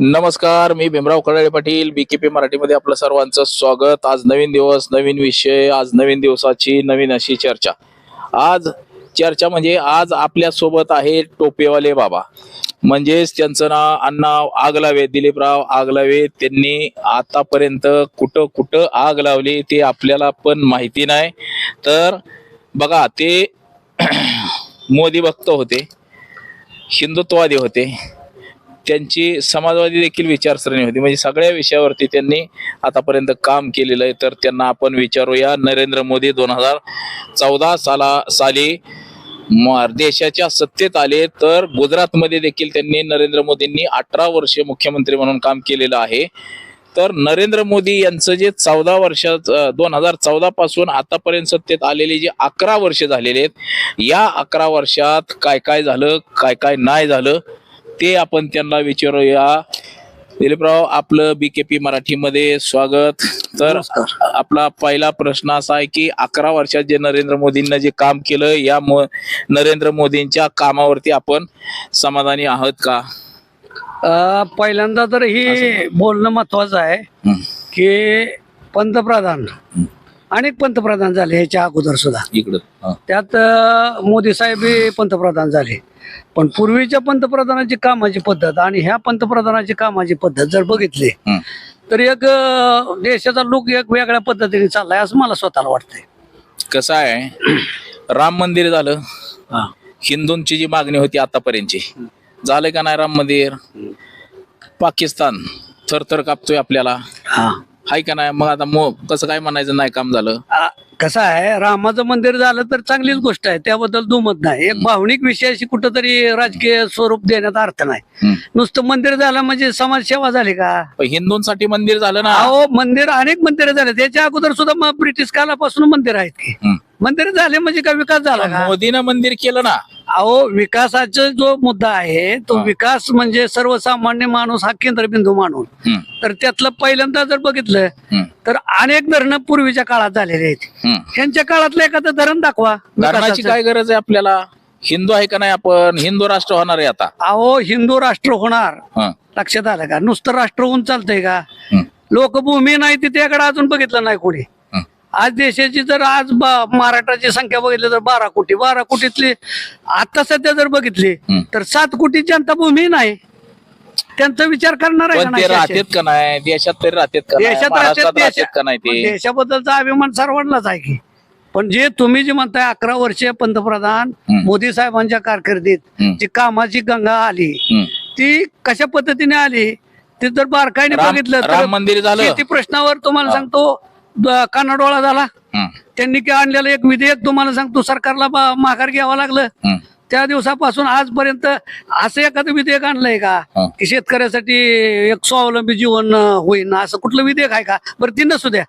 नमस्कार मी भीमराव कडाळे पाटील बीकेपी मराठीमध्ये आपलं सर्वांचं स्वागत. आज नवीन दिवस नवीन विषय आज नवीन दिवसाची नवीन अशी चर्चा. आज चर्चा म्हणजे आज आपल्यासोबत आहे टोपेवाले बाबा. म्हणजेच त्यांचं नाव अण्णा आगलावे दिलीपराव आगलावे. त्यांनी आतापर्यंत कुठं कुठं आग लावली ते आपल्याला पण माहिती नाही. तर बघा ते मोदी भक्त होते हिंदुत्ववादी होते. त्यांची समाजवादी देखील विचारसरणी होती. म्हणजे सगळ्या विषयावरती त्यांनी आतापर्यंत काम केलेलं आहे. तर त्यांना आपण विचारूया नरेंद्र मोदी दोन हजार चौदा साला साली म- देशाच्या सत्तेत आले तर गुजरातमध्ये देखील त्यांनी नरेंद्र मोदींनी अठरा वर्षे मुख्यमंत्री म्हणून काम केलेलं आहे. तर नरेंद्र मोदी यांचं जे चौदा वर्षात दोन हजार चौदा पासून आतापर्यंत सत्तेत आलेली जी अकरा वर्ष झालेली आहेत या अकरा वर्षात काय काय झालं काय काय नाही झालं ते आपण त्यांना विचारूया. दिलीपराव आपलं बीकेपी मराठीमध्ये स्वागत. तर आपला पहिला प्रश्न असा आहे की अकरा वर्षात जे नरेंद्र मोदींना जे काम केलं या मो- नरेंद्र मोदींच्या कामावरती आपण समाधानी आहोत का? अ, पहिल्यांदा तर ही बोलणं महत्वाचं आहे. की पंतप्रधान अनेक पंतप्रधान झाले ह्याच्या अगोदर सुद्धा. इकडं. त्यात अ, मोदी साहेब हे पंतप्रधान झाले. पण पूर्वीच्या पंतप्रधानाची कामाची पद्धत आणि ह्या पंतप्रधानाची कामाची पद्धत जर बघितली हं. तर एक अ, देशाचा लोक एक वेगळ्या पद्धतीने चाललाय असं मला स्वतःला वाटतंय. कसं आहे राम मंदिर झालं. हिंदूंची जी मागणी होती आतापर्यंतची झालं का नाही राम मंदिर? पाकिस्तान थरथर कापतोय आपल्याला. हा. हाय का नाही? मग आता मो कसं काय म्हणायचं? नाही काम झालं. आ, कसं आहे रामाचं मंदिर झालं तर चांगलीच गोष्ट आहे. त्याबद्दल दुमत नाही. एक भावनिक विषयाशी कुठंतरी राजकीय स्वरूप देण्यात अर्थ नाही. हम्म. नुसतं मंदिर झालं म्हणजे समाजसेवा झाली का? पण हिंदूंसाठी मंदिर झालं ना. अहो मंदिर अनेक मंदिरं झाले. त्याच्या अगोदर सुद्धा मग ब्रिटिश कालापासून मंदिर आहेत की. हम्म. मंदिर झाले म्हणजे काय विकास झाला का? मोदीनं मंदिर केलं ना. अहो विकासाचा जो मुद्दा आहे तो. विकास म्हणजे सर्वसामान्य माणूस हा केंद्रबिंदू मानून. हम्म, तर त्यातलं पहिल्यांदा जर बघितलं तर अनेक धरणं पूर्वीच्या काळात झालेले आहेत. त्यांच्या काळातलं एखादं धरण दाखवा. धरणाची. काय गरज आहे आपल्याला? हिंदू आहे का नाही आपण? हिंदू राष्ट्र होणार आहे आता. अहो हिंदू राष्ट्र होणार. लक्षात आलं का? नुसतं राष्ट्र होऊन चालतंय का? लोकभूमी नाही ती त्याकडे अजून बघितलं नाही कोणी. आज देशाची जर आज महाराष्ट्राची संख्या बघितली तर बारा कोटी बारा कोटीतली आता सध्या जर बघितली. तर सात कोटी जनता भूमी नाही त्यांचा विचार करणार आहे राहतात? का नाही देशात तरी राहतात का देशात का नाही देशाबद्दलचा अभिमान सर्वांनाच आहे की पण जे तुम्ही जे म्हणताय अकरा वर्षीय पंतप्रधान. मोदी साहेबांच्या कारकिर्दीत. जी कामाची गंगा आली. ती कशा पद्धतीने आली ते जर बारकाईने बघितलं राम मंदिर झालं? शेती प्रश्नावर तुम्हाला सांगतो कानाडोळा झाला. त्यांनी काय आणलेलं एक विधेयक तुम्हाला सांगतो सरकारला माघार घ्यावं लागलं. त्या दिवसापासून आजपर्यंत असं एखादं विधेयक आणलंय का. की शेतकऱ्यासाठी एक स्वावलंबी जीवन अं, होईन असं कुठलं विधेयक आहे का? बरं ती नसू द्या.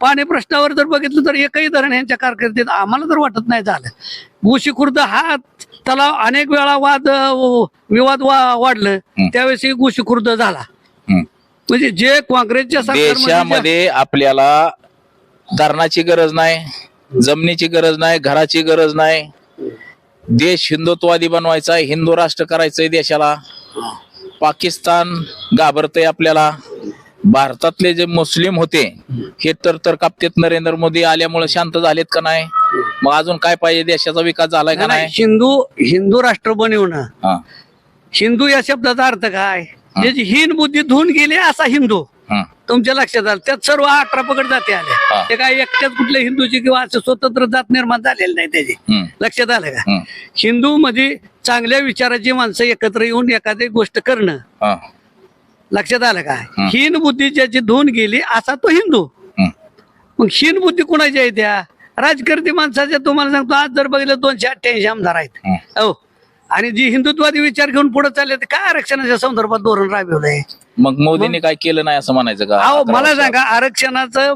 पाणी प्रश्नावर जर बघितलं तर एकही धरण यांच्या कारकिर्दीत आम्हाला तर वाटत नाही झालं. मुशी खुर्द हा त्याला अनेक वेळा वाद विवाद वा- वाढलं. त्यावेळेस गुशी खुर्द झाला. म्हणजे जे काँग्रेसच्या देशामध्ये आपल्याला धरणाची गरज नाही जमिनीची गरज नाही घराची गरज नाही. देश हिंदुत्वादी बनवायचा आहे हिंदू राष्ट्र करायचंय देशाला. पाकिस्तान घाबरतय आपल्याला. भारतातले जे मुस्लिम होते हे तर तर कापतेत नरेंद्र मोदी आल्यामुळे शांत झालेत का नाही? मग अजून काय पाहिजे? देशाचा विकास झालाय का नाही, हिंदू हिंदू राष्ट्र बनवणं हिंदू या शब्दाचा अर्थ काय? ज्याची हीन बुद्धी धुवून गेली असा हिंदू. तुमच्या लक्षात आलं. त्यात सर्व अठरा पकड जाते हा. आले ते काय एकट्याच कुठल्या हिंदूची किंवा असं स्वतंत्र जात निर्माण झालेली नाही त्याची. लक्षात आलं का? हिंदू मध्ये चांगल्या विचाराची माणसं एकत्र येऊन एखादी गोष्ट करणं. लक्षात आलं का. हीन बुद्धी ज्याची धुवून गेली असा तो हिंदू. मग हीन बुद्धी कुणाच्या आहे त्या? राजकारती माणसाच्या तुम्हाला सांगतो आज जर बघितलं दोनशे अठ्ठ्याऐंशी आमदार आहेत. हं. आणि जी हिंदुत्वादी विचार घेऊन पुढे चालले ते काय आरक्षणाच्या संदर्भात धोरण राबवलंय? मग मोदींनी काय केलं नाही असं म्हणायचं का? अहो अकरा मला वर्षात? सांगा आरक्षणाचं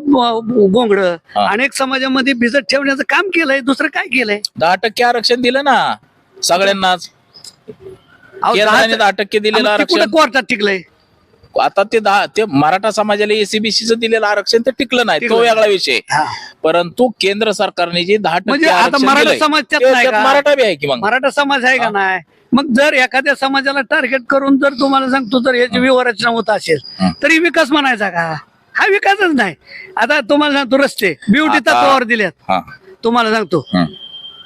गोंगड. अनेक समाजामध्ये भिजत ठेवण्याचं काम केलंय दुसरं काय केलंय? दहा टक्के आरक्षण दिलं ना सगळ्यांनाच. अहो, केंद्राने दहा- दहा टक्के दिलेलं मग ते कुठं आरक्षण. कोर्टात टिकलंय. आता ते दहा ते मराठा समाजाला एसीबीसीचं दिलेलं आरक्षण ते टिकलं नाही. तो वेगळा विषय. परंतु केंद्र सरकारने जे दहा टक्के म्हणजे आता मराठा समाज त्यात ते- नाही त्यात का? मराठा बी आहे की मग? मराठा समाज आहे का नाही? मग जर एखाद्या समाजाला टार्गेट करून जर तुम्हाला सांगतो जर याची व्यवहारचना होत असेल हं. तरी विकास म्हणायचा का? हा विकासच नाही. आता तुम्हाला सांगतो रस्ते. ब्युटी आता- तत्वावर दिल्यात हा. तुम्हाला सांगतो. हं.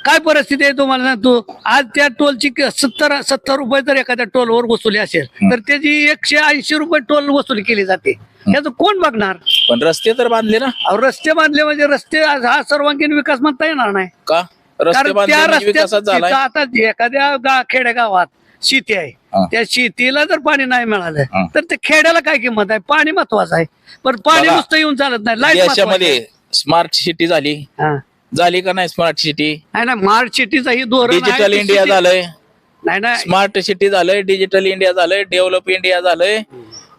काय परिस्थिती आहे तुम्हाला सांगतो? आज त्या टोलची क- सत्तर सत्तर रुपये जर एखाद्या टोलवर वसुली असेल तर त्याची एकशे ऐंशी रुपये टोल वसुली केली जाते. याचं कोण बघणार? पण रस्ते तर बांधले ना. अहो, रस्ते बांधले म्हणजे रस्ते हा सर्वांगीण विकास म्हणता येणार नाही. का? रस्ते कारण बांधले त्या म्हणजे विकासात रस्त्यात झालाय. आता एखाद्या गा- खेडेगावात शेती आहे. त्या शेतीला जर पाणी नाही हा. मिळालं तर त्या खेड्याला काय किंमत आहे? पाणी महत्वाचं आहे. पण पाणी बघा, नुसतं येऊन चालत नाही लाइट देशामध्ये स्मार्ट सिटी झाली. झाली का नाही स्मार्ट सिटी नाही ना स्मार्ट सिटीचं ही धोरण आहे. डिजिटल इंडिया झालंय. नाही नाही. स्मार्ट सिटी झालंय डिजिटल इंडिया झालंय डेव्हलप इंडिया झालंय.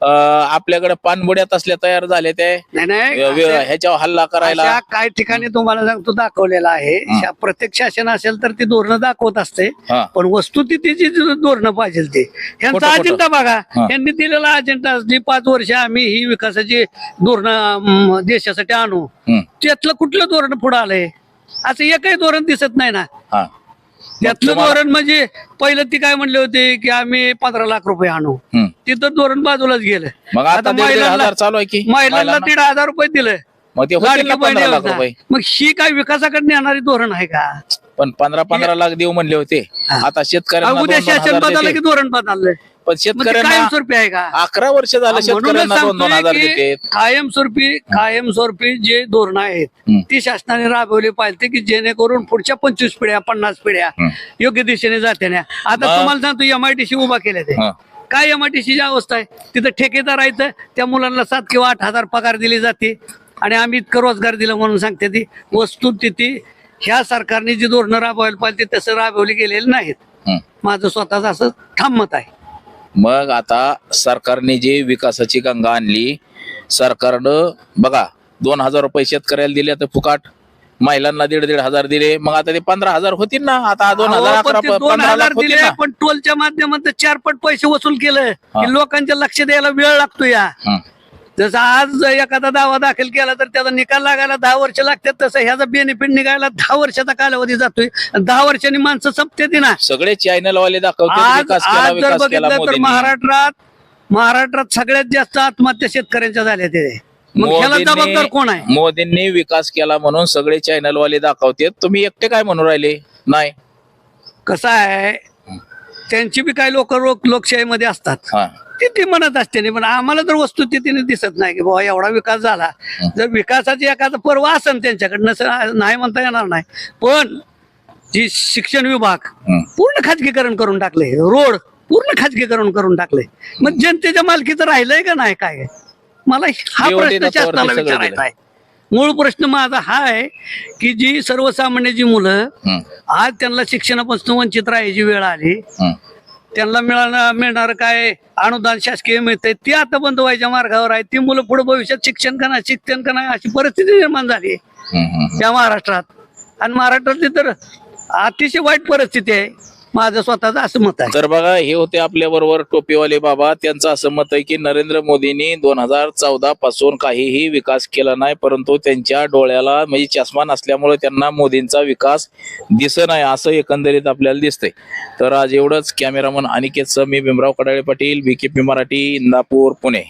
अं, आपल्याकडे पानबुड्यात असल्या तयार झाले ते नाही नाही. व्य- व्य- अशा- ह्याच्यावर हल्ला करायला. अशा काही ठिकाणी तुम्हाला सांगतो दाखवलेला आहे. प्रत्येक शासन असेल तर ती धोरणं दाखवत असते. हा. पण वस्तुस्थितीची जी धोरणं पाहिजे ते. खोटं- यांचा खोटं. अजेंडा बघा. हा. यांनी दिलेला अजेंडा असली पाच वर्ष आम्ही ही विकासाची धोरणं देशासाठी आणू. हम्म. त्यातलं कुठलं धोरण पुढे आलंय? असं एकही धोरण दिसत नाही ना हा त्यातलं धोरण म्हणजे पहिलं ती काय म्हणले होते की आम्ही पंधरा लाख रुपये आणू हम्म. तिथं धोरण बाजूलाच गेलं मग आता दीड दीड हजार चालू आहे की महिलांना महिलांना? दीड हजार रुपये दिलं मग ते होतील लाडकी ना बहीण पंधरा लाख योजना. रुपये मग ही काय विकासाकडे नेणारी धोरण आहे का पण पंधरा पंधरा लाख देऊ म्हणले होते हा. आता शेतकऱ्यांना उद्या दोन शासन बदललं. की धोरण बदललंय पण शेतकऱ्यांना कायमस्वरूपी आहे का? अकरा वर्ष झालं म्हणूनच शेतकऱ्यांना दोन दोन हजार सांगतोय देते कायमस्वरूपी कायमस्वरूपी जे धोरण आहेत. ती शासनाने राबवली पाहिजे की जेणेकरून पुढच्या पंचवीस पिढ्या पन्नास पिढ्या. योग्य दिशेने जाते ना. आता मग- तुम्हाला सांगतो एमआयटीसी उभा केले ते. हा. काय एमआयटीसीची अवस्था आहे? तिथं ठेकेदार आहेत त्या मुलांना सात किंवा आठ हजार पगार दिली जाते. आणि आम्ही इतकं रोजगार दिलं म्हणून सांगते ती. वस्तुस्थिती ह्या सरकारने जी धोरणं राबवायला पाहिजे ते तसं राबवली गेलेली नाहीत. माझं स्वतःच असं ठाम मत आहे. मग आता सरकारने जे विकासाची गंगा आणली सरकारनं बघा दोन हजार रुपये शेतकऱ्याला दिले तर फुकाट. महिलांना दीड दीड हजार दिले मग आता ते पंधरा हजार होतील ना? आता दोन हजार अकरा पंधरा हजार होतील दिले ना? पण टोलच्या माध्यमातून चार पट पैसे वसूल केलं. की लोकांच्या लक्ष द्यायला वेळ लागतो या. हं. जसं आज एखादा दावा दाखल केला तर त्याचा निकाल लागायला दहा वर्ष लागतात तसं ह्याचा बेनिफिट निघायला दहा वर्षाचा कालावधी जातोय. दहा वर्षांनी माणसं संपते ना. सगळे चॅनल वाले दाखवतात आज आज जर बघितलं तर महाराष्ट्रात महाराष्ट्रात सगळ्यात जास्त आत्महत्या शेतकऱ्यांच्या झाल्या ते मग ह्याला जबाबदार कोण आहे? मोदींनी विकास केला म्हणून सगळे चॅनल वाले दाखवतात तुम्ही एकटे काय म्हणून राहिले? नाही. कसं आहे? त्यांची बी काही लोक लोकशाहीमध्ये असतात. ते ती म्हणत असते पण आम्हाला जर वस्तुस्थितीने दिसत नाही की बाबा एवढा विकास झाला जर विकासाची एखादा पर्व असेल त्यांच्याकडनं नाही म्हणता येणार नाही पण जी शिक्षण विभाग. पूर्ण खाजगीकरण करून टाकले रोड पूर्ण खाजगीकरण करून टाकले मग जनतेच्या मालकीचं राहिलंय का नाही काय मला हा प्रश्न शासनाला विचारायचा. आहे मूळ प्रश्न माझा हा आहे की जी सर्वसामान्य जी मुलं. आज त्यांना शिक्षणापासून वंचित राहायची वेळ आली. त्यांना मिळणार मिळणार काय अनुदान शासकीय मिळतंय ते आता बंद व्हायच्या मार्गावर आहे. ती मुलं पुढे भविष्यात शिक्षण का नाही शिक्षण का नाही अशी परिस्थिती निर्माण झाली. त्या महाराष्ट्रात. आणि महाराष्ट्रातली तर अतिशय वाईट परिस्थिती आहे. माझं स्वतःच असं मत आहे. तर बघा हे होते आपल्या बरोबर टोपीवाले बाबा. त्यांचं असं मत आहे की नरेंद्र मोदींनी दोन हजार चौदा पासून काहीही विकास केला नाही परंतु त्यांच्या डोळ्याला म्हणजे चष्मा नसल्यामुळे त्यांना मोदींचा विकास दिसत नाही असं एकंदरीत आपल्याला दिसतंय. तर आज एवढंच. कॅमेरामन अनिकेत सह मी भीमराव कडाळे पाटील बीकेपी मराठी इंदापूर पुणे.